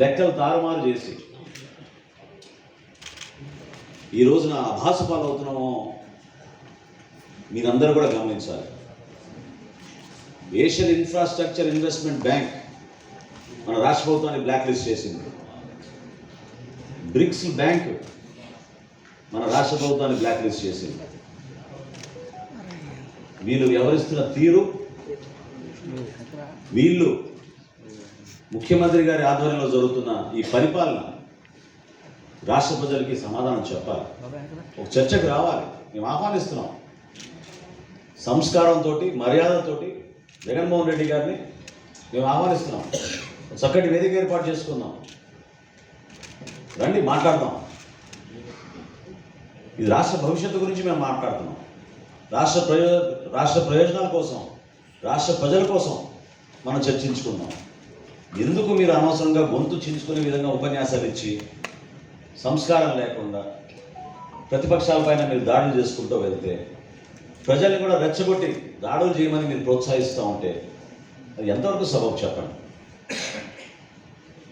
లెక్కలు తారుమారు చేసి ఈ రోజున అభాస పాలవుతున్నామో మీరందరూ కూడా గమనించాలి. ఏషియన్ ఇన్ఫ్రాస్ట్రక్చర్ ఇన్వెస్ట్మెంట్ బ్యాంక్ మన రాష్ట్ర ప్రభుత్వాన్ని బ్లాక్ లిస్ట్ చేసింది. బ్రిక్స్ బ్యాంక్ మన రాష్ట్ర ప్రభుత్వాన్ని బ్లాక్ లిస్ట్ చేసింది. వీళ్ళు వ్యవహరిస్తున్న తీరు వీళ్ళు ముఖ్యమంత్రి గారి ఆధ్వర్యంలో జరుగుతున్న ఈ పరిపాలన రాష్ట్ర ప్రజలకి సమాధానం చెప్పాలి. ఒక చర్చకు రావాలి. మేము ఆహ్వానిస్తున్నాం. సంస్కారంతో మర్యాదతోటి జగన్మోహన్ రెడ్డి గారిని మేము ఆహ్వానిస్తున్నాం. చక్కటి వేదిక ఏర్పాటు చేసుకుందాం. రండి మాట్లాడదాం. ఇది రాష్ట్ర భవిష్యత్తు గురించి మేము మాట్లాడుతున్నాం. రాష్ట్ర ప్రయో రాష్ట్ర ప్రయోజనాల కోసం రాష్ట్ర ప్రజల కోసం మనం చర్చించుకుందాం. ఎందుకు మీరు అనవసరంగా గొంతు చించుకునే విధంగా ఉపన్యాసాలు ఇచ్చి సంస్కారం లేకుండా ప్రతిపక్షాలపైన మీరు దాడులు చేసుకుంటూ వెళ్తే ప్రజల్ని కూడా రెచ్చగొట్టి దాడులు చేయమని మీరు ప్రోత్సహిస్తూ ఉంటే అది ఎంతవరకు సబబు చెప్పండి?